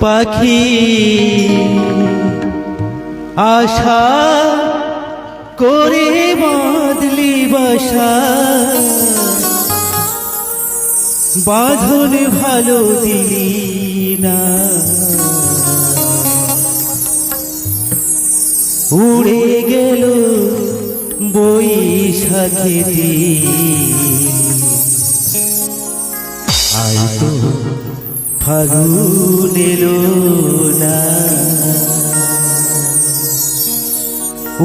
পাখি। আশা করে বাঁধলি বাসা। বাঁধন ভালো দিলি না। উড়ে গেল বৈশাখেতে আয় তো ফাগুন এলো না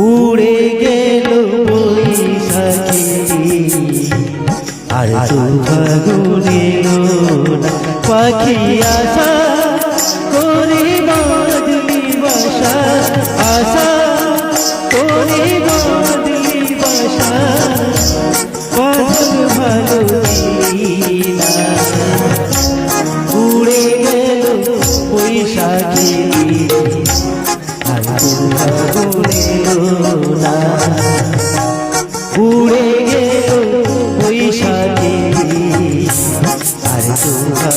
উড়ে গেল বৈশাখেতে আর তো ফাগুন এলো না উড়ে গেল বৈশাখী। আর তোমার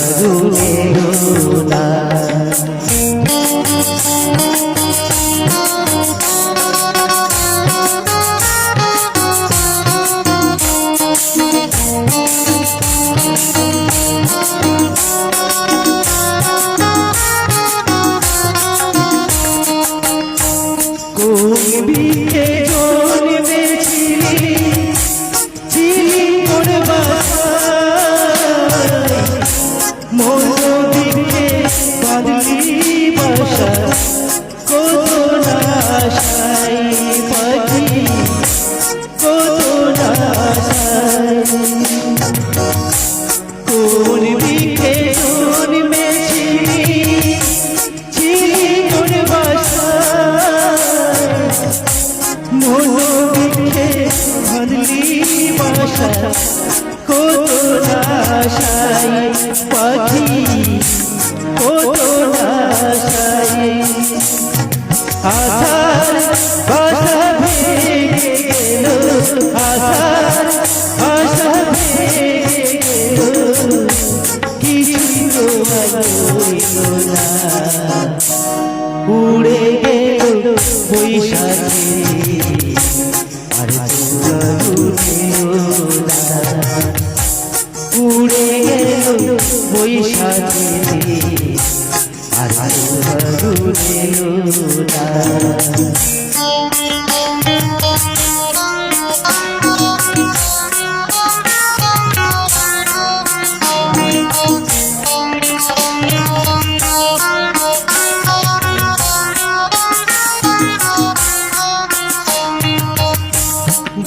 বাসা কত আশাই পাখি কত আশাই আশার বাসা ভেঙে গেল আশার বাসা ভেঙে গেল কিছু না উড়ে গেল বৈশাখী আর উড়ে গেল বৈশাখী আর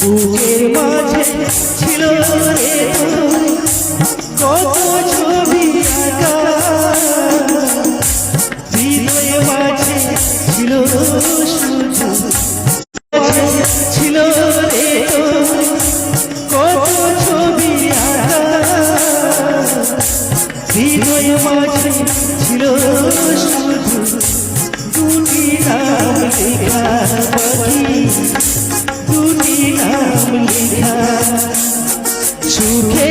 বুকের মাঝে ছিল রে কত ছবি হৃদয়ে মাঝে ছিল ছিল রে কত ছবি হৃদয়ে মাঝে ছিল শুধু দুটি নাম লেখা দুটি নাম লেখা সুখে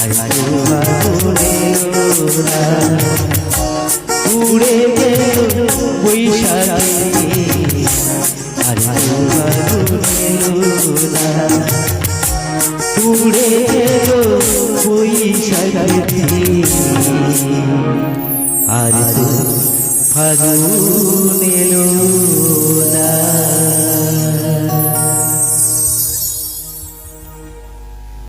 আর ফাগুনে উড়ে গেল বৈশাখী উড়ে গেল বৈশাখী আর ফাগুন এলো